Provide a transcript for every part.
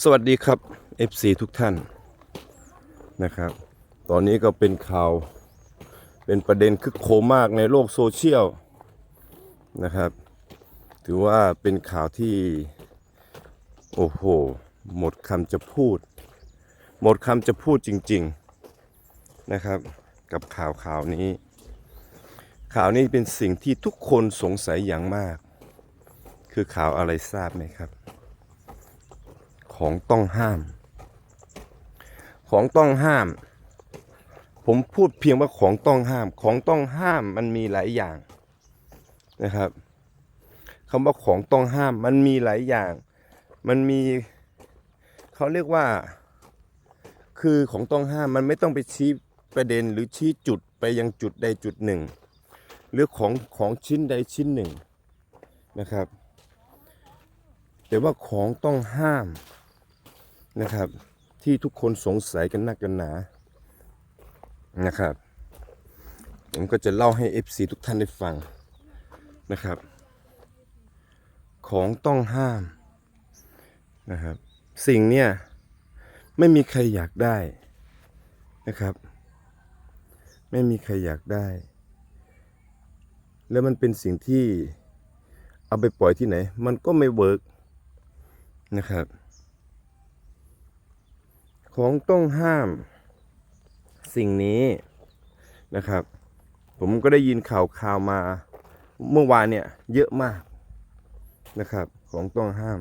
สวัสดีครับ FC ทุกท่านนะครับ ตอนนี้ก็เป็นข่าว เป็นประเด็นคึกโคมมากในโลกโซเชียลนะครับ ถือว่าเป็นข่าวที่ โอ้โห หมดคำจะพูด หมดคำจะพูดจริง ๆนะครับ กับข่าวข่าวนี้ ข่าวนี้เป็นสิ่งที่ทุกคนสงสัยอย่างมาก คือข่าวอะไรทราบไหมครับ ของต้องห้าม ของต้องห้าม ผมพูดเพียงว่าของต้องห้าม ของต้องห้ามมันมีหลายอย่างนะครับคำว่าของต้องห้ามมันมีหลายอย่าง มันมีเขาเรียกว่า คือของต้องห้ามมันไม่ต้องไปชี้ประเด็นหรือชี้จุดไปยังจุดใดจุดหนึ่ง หรือของของชิ้นใดชิ้นหนึ่งนะครับ แต่ว่าของต้องห้าม นะครับ ที่ทุกคนสงสัยกันนักกันหนานะครับ ผมก็จะเล่าให้ FC ทุกท่านได้ฟังนะครับ ของต้องห้ามนะครับ สิ่งเนี้ยไม่มีใครอยากได้นะครับ ไม่มีใครอยากได้ แล้วมันเป็นสิ่งที่เอาไปปล่อยที่ไหน มันก็ไม่เวิร์กนะครับ ของต้องห้าม สิ่งนี้นะครับ ผมก็ได้ยินข่าวข่าวมา เมื่อวานเนี่ยเยอะมากนะครับ ของต้องห้าม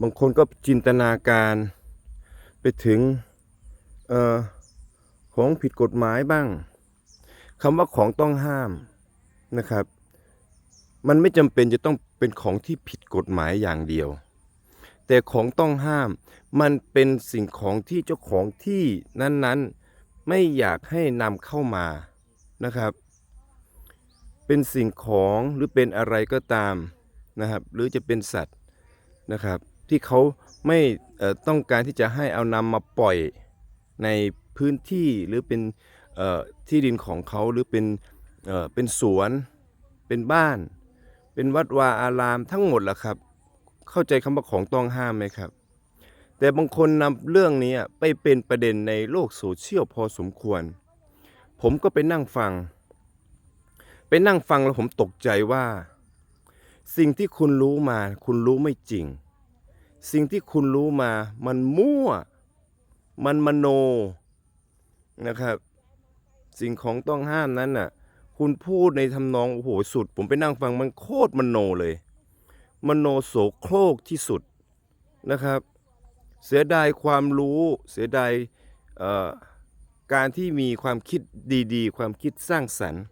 บางคนก็จินตนาการไปถึงออของผิดกฎหมายบ้างคำว่าของต้องห้ามนะครับ มันไม่จำเป็นจะต้องเป็นของที่ผิดกฎหมายอย่างเดียว แต่ของต้องห้าม มันเป็นสิ่งของที่เจ้าของที่นั้นๆ ไม่อยากให้นำเข้ามานะครับ เป็นสิ่งของหรือเป็นอะไรก็ตามนะครับ หรือจะเป็นสัตว์นะครับ ที่เขาไม่ต้องการที่จะให้เอานำมาปล่อยในพื้นที่หรือเป็นที่ดินของเขาหรือเป็นเเป็นสวน เป็นบ้าน เป็นวัดวาอารามทั้งหมดแหละครับ เข้าใจคำว่าของต้องห้ามไหมครับ แต่บางคนนำเรื่องนี้ไปเป็นประเด็นในโลกโซเชียลพอสมควร ผมก็ไปนั่งฟัง ไปนั่งฟังแล้วผมตกใจว่า สิ่งที่คุณรู้มา คุณรู้ไม่จริง สิ่งที่คุณรู้มา มันมั่ว มันมโนนะครับ สิ่งของต้องห้ามนั้นน่ะ คุณพูดในทำนองโอ้โหสุด ผมไปนั่งฟังมันโคตรมโนเลย มโนโสโครกที่สุดนะครับ เสียดายความรู้เสียดายการที่มีความคิดดีๆ ความคิดสร้างสรรค์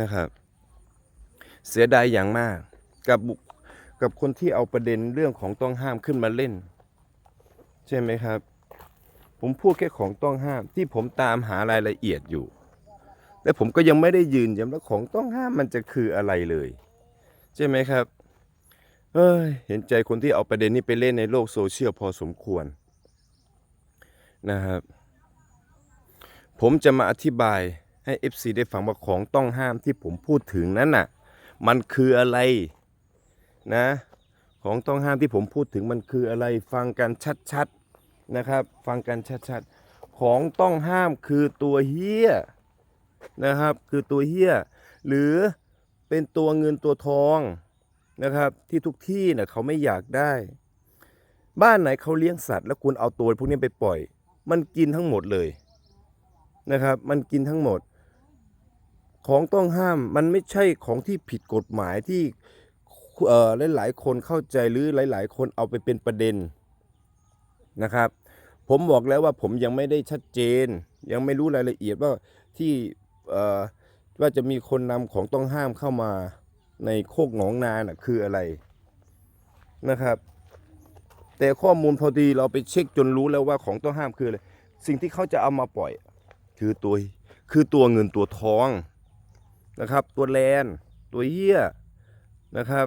นะครับ เสียดายอย่างมากกับบุคกับคนที่เอาประเด็นเรื่องของต้องห้ามขึ้นมาเล่น ใช่ไหมครับ ผมพูดแค่ของต้องห้ามที่ผมตามหารายละเอียดอยู่และผมก็ยังไม่ได้ยืนยันว่าของต้องห้ามมันจะคืออะไรเลย ใช่ไหมครับ เอ้ยเห็นใจคนที่เอาประเด็นนี้ไปเล่นในโลกโซเชียลพอสมควรนะครับ ผมจะมาอธิบายให้ FC ได้ฟังว่าของต้องห้ามที่ผมพูดถึงนั้นน่ะ มันคืออะไรนะ ของต้องห้ามที่ผมพูดถึงมันคืออะไร ฟังกันชัดๆนะครับ ฟังกันชัดๆ ของต้องห้ามคือตัวเฮี้ยนะครับ คือตัวเฮี้ย หรือเป็นตัวเงินตัวทอง นะครับ ที่ทุกที่เนี่ยเขาไม่อยากได้ บ้านไหนเขาเลี้ยงสัตว์ แล้วคุณเอาตัวพวกนี้ไปปล่อย มันกินทั้งหมดเลยนะครับ มันกินทั้งหมด ของต้องห้ามมันไม่ใช่ของที่ผิดกฎหมายที่เอ่อหลาย ๆ คนเข้าใจหรือหลาย ๆ คนเอาไปเป็นประเด็นนะครับ ผมบอกแล้วว่าผมยังไม่ได้ชัดเจน ยังไม่รู้รายละเอียดว่าที่เอ่อว่าจะมีคนนำของต้องห้ามเข้ามา ในโคกหนองนาน่ะคืออะไรนะครับ แต่ข้อมูลพอดีเราไปเช็คจนรู้แล้วว่าของต้องห้ามคืออะไรสิ่งที่เขาจะเอามาปล่อย คือตัวคือตัวเงินตัวทองนะครับ ตัวแลนตัวเหี้ยนะครับ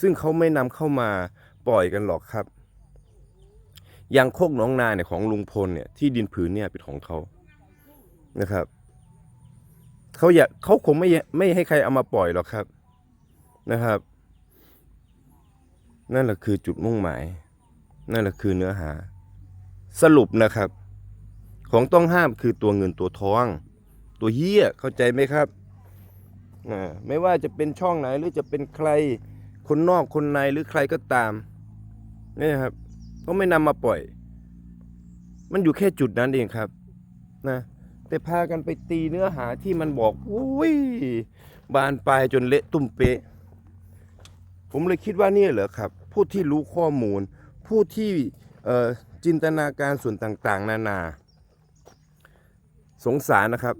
ซึ่งเขาไม่นำเข้ามาปล่อยกันหรอกครับอย่างโคกหนองนาเนี่ยของลุงพลเนี่ยที่ดินผืนเนี่ยเป็นของเขานะครับ เขาอยากเขาคงไม่ไม่ให้ใครเอามาปล่อยหรอกครับนะครับ นั่นแหละคือจุดมุ่งหมาย นั่นแหละคือเนื้อหา สรุปนะครับ ของต้องห้ามคือตัวเงินตัวทอง ตัวเหี้ยเข้าใจไหมครับอ่าไม่ว่าจะเป็นช่องไหนหรือจะเป็นใครคนนอกคนในหรือใครก็ตามนี่ครับก็ไม่นำมาปล่อย มันอยู่แค่จุดนั้นเองครับ นะ แต่พากันไปตีเนื้อหาที่มันบอกอุ้ยบานปลายจนเละตุ้มเป๊ะ ผมเลยคิดว่านี่เหรอครับ ผู้ที่รู้ข้อมูล ผู้ที่จินตนาการส่วนต่างๆ นานา สงสารนะครับ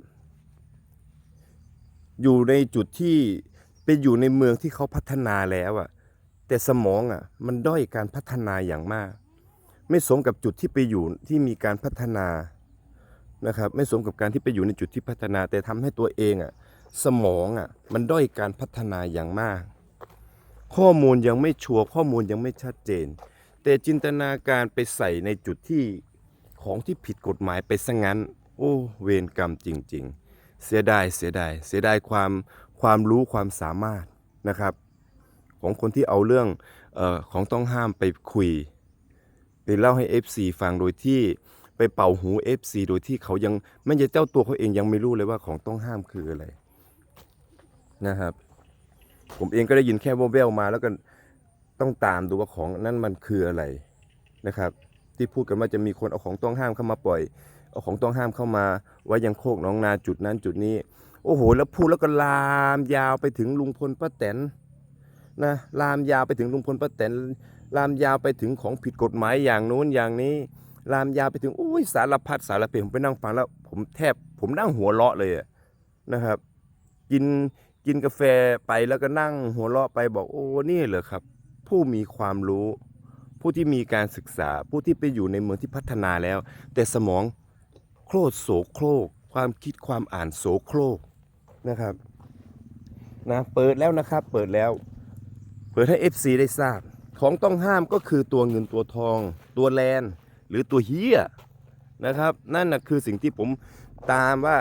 อยู่ในจุดที่เป็นอยู่ในเมืองที่เขาพัฒนาแล้วอะแต่สมองอะมันด้อยการพัฒนาอย่างมาก ไม่สมกับจุดที่ไปอยู่ที่มีการพัฒนา นะครับไม่สมกับการที่ไปอยู่ในจุดที่พัฒนา แต่ทำให้ตัวเองอะสมองอะมันด้อยการพัฒนาอย่างมาก ข้อมูลยังไม่ชัวร์ข้อมูลยังไม่ชัดเจน แต่จินตนาการไปใส่ในจุดที่ของที่ผิดกฎหมายไปซะงั้น โอ้เวรกรรมจริง ๆ เสียดายเสียดายเสียดายความความรู้ความสามารถนะครับ ของคนที่เอาเรื่องออของต้องห้ามไปคุย ไปเล่าให้ FC ฟังโดยที่ เป่าหู FC โดยที่เขายังไม่ใช่เจ้าตัวเขาเองยังไม่รู้เลยว่าของต้องห้ามคืออะไรนะครับ ผมเองก็ได้ยินแค่แว่วๆมาแล้วก็ต้องตามดูว่าของนั่นมันคืออะไรนะครับ ที่พูดกันว่าจะมีคนเอาของต้องห้ามเข้ามาปล่อยเอาของต้องห้ามเข้ามาไว้ยังโคกหน้องนาจุดนั้นจุดนี้ โอ้โห แล้วพูดแล้วก็ลามยาวไปถึงลุงพลป้าแตนนะลามยาวไปถึงลุงพลป้าแตนลามยาวไปถึงของผิดกฎหมายอย่างนู้นอย่างนี้ ลามยาวไปถึงอุ้ยสารพัดสารเพผมไปนั่งฟังแล้ว ผมแทบผมนั่งหัวเราะเลยอะนะครับ กินกินกาแฟไปแล้วก็นั่งหัวเราะไปบอกโอ้นี่เหรอครับ ผู้มีความรู้ ผู้ที่มีการศึกษา ผู้ที่ไปอยู่ในเมืองที่พัฒนาแล้ว แต่สมองโครดโสโครก ความคิดความอ่านโสโครกนะครับนะเปิดแล้วนะครับ เปิดแล้ว เปิดให้ FC ได้ทราบ ของต้องห้ามก็คือตัวเงินตัวทอง ตัวแลน หรือตัวเฮียนะครับ นั่นนะคือสิ่งที่ผมตามว่า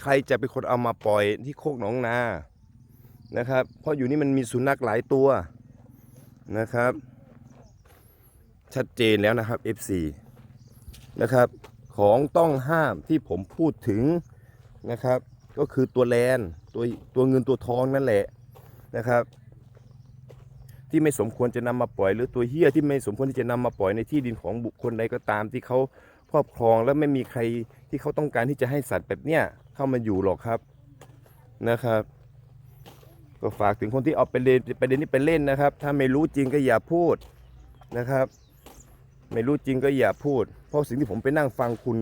ใครจะเป็นคนเอามาปล่อยที่โคกหนองนานะครับ เพราะอยู่นี่มันมีสุนัขหลายตัวนะครับ ชัดเจนแล้วนะครับ FC นะครับของต้องห้ามที่ผมพูดถึงนะครับ ก็คือตัวแลนตัวตัวเงินตัวทองนั่นแหละนะครับ ที่ไม่สมควรจะนำมาปล่อย หรือตัวเฮี้ยที่ไม่สมควรที่จะนำมาปล่อยในที่ดินของบุคคลใดก็ตามที่เขาครอบครองแล้วไม่มีใครที่เขาต้องการที่จะให้สัตว์แบบเนี้ยเข้ามาอยู่หรอกครับนะครับ ก็ฝากถึงคนที่เอาไปเล่นประเด็นนี้ไปเล่นนะครับ ถ้าไม่รู้จริงก็อย่าพูดนะครับ ไม่รู้จริงก็อย่าพูด เพราะสิ่งที่ผมไปนั่งฟังคุณ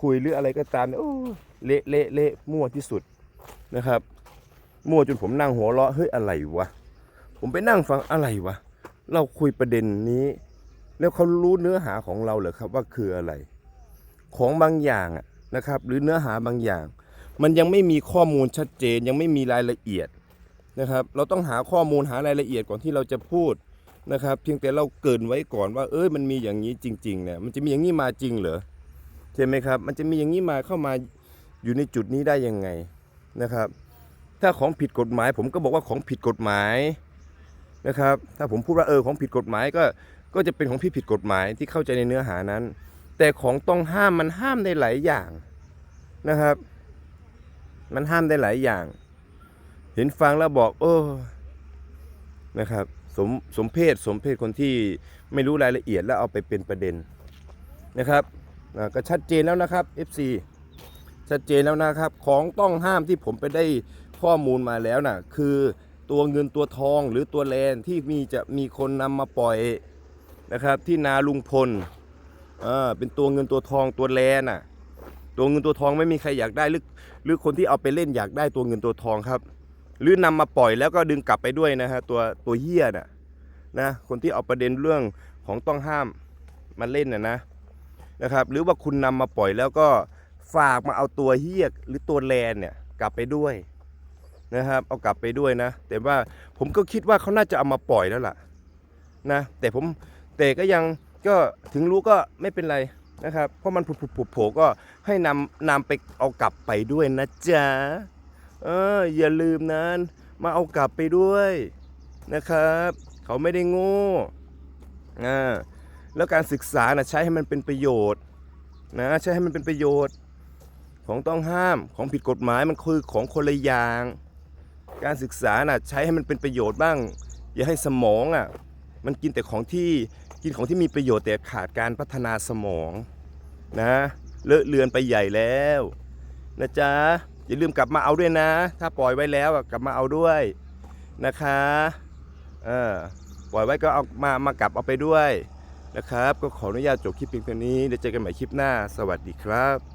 คุยหรืออะไรก็ตามเนี่ยโอ้เละเละเละมั่วที่สุดนะครับ มั่วจนผมนั่งหัวเราะเฮ้ยอะไรวะ ผมไปนั่งฟังอะไรวะ เราคุยประเด็นนี้ แล้วเขารู้เนื้อหาของเราเหรอครับว่าคืออะไร ของบางอย่างนะครับ หรือเนื้อหาบางอย่าง มันยังไม่มีข้อมูลชัดเจน ยังไม่มีรายละเอียดนะครับ เราต้องหาข้อมูลหารายละเอียดก่อนที่เราจะพูดนะครับ เพียงแต่เราเกินไว้ก่อนว่า เอ้ยมันมีอย่างนี้จริงๆเนี่ยมันจะมีอย่างนี้มาจริงเหรอใช่ไหมครับ มันจะมีอย่างนี้มาเข้ามาอยู่ในจุดนี้ได้ยังไงนะครับ ถ้าของผิดกฎหมาย ผมก็บอกว่าของผิดกฎหมาย นะครับ ถ้าผมพูดว่าเออของผิดกฎหมายก็ก็จะเป็นของผิดผิดกฎหมายที่เข้าใจในเนื้อหานั้น แต่ของต้องห้ามมันห้ามได้หลายอย่างนะครับ มันห้ามได้หลายอย่าง เห็นฟังแล้วบอกเออนะครับสมสมเพศสมเพศคนที่ไม่รู้รายละเอียดแล้วเอาไปเป็นประเด็นนะครับก็ชัดเจนแล้วนะครับ FC ชัดเจนแล้วนะครับ ของต้องห้ามที่ผมไปได้ข้อมูลมาแล้วน่ะ คือ ตัวเงินตัวทองหรือตัวแลนที่มีจะมีคนนำมาปล่อยนะครับ ที่นาลุงพลอ่าเป็นตัวเงินตัวทองตัวแลนน่ะ ตัวเงินตัวทองไม่มีใครอยากได้หรือหรือคนที่เอาไปเล่นอยากได้ตัวเงินตัวทองครับ หรือนำมาปล่อยแล้วก็ดึงกลับไปด้วยนะฮะตัวตัวเฮี้ยน่ะนะคนที่เอาประเด็นเรื่องของต้องห้ามมาเล่นน่ะนะนะครับ หรือว่าคุณนำมาปล่อยแล้วก็ฝากมาเอาตัวเฮี้ยหรือตัวแลนเนี่ยกลับไปด้วย นะครับ เอากลับไปด้วยนะ แต่ว่าผมก็คิดว่าเขาน่าจะเอามาปล่อยแล้วล่ะนะแต่ผมแต่ก็ยังก็ถึงรู้ก็ไม่เป็นไรนะครับ เพราะมันผุดผุดโผล่ก็ให้นำนำไปเอากลับไปด้วยนะจ๊ะเอออย่าลืมนะมาเอากลับไปด้วยนะครับ เขาไม่ได้โง่อ่าแล้วการศึกษานะใช้ให้มันเป็นประโยชน์นะใช้ให้มันเป็นประโยชน์ ของต้องห้ามของผิดกฎหมายมันคือของคนละอย่าง การศึกษาน่ะใช้ให้มันเป็นประโยชน์บ้าง อย่าให้สมองอะมันกินแต่ของที่กินของที่มีประโยชน์แต่ขาดการพัฒนาสมองนะเลอะเลือนไปใหญ่แล้วนะจ๊ะอย่าลืมกลับมาเอาด้วยนะ ถ้าปล่อยไว้แล้วกลับมาเอาด้วยนะคะเออปล่อยไว้ก็เอามามากลับเอาไปด้วยนะครับ ก็ขออนุญาตจบคลิปเพียงเท่านี้เดี๋ยวเจอกันใหม่คลิปหน้า สวัสดีครับ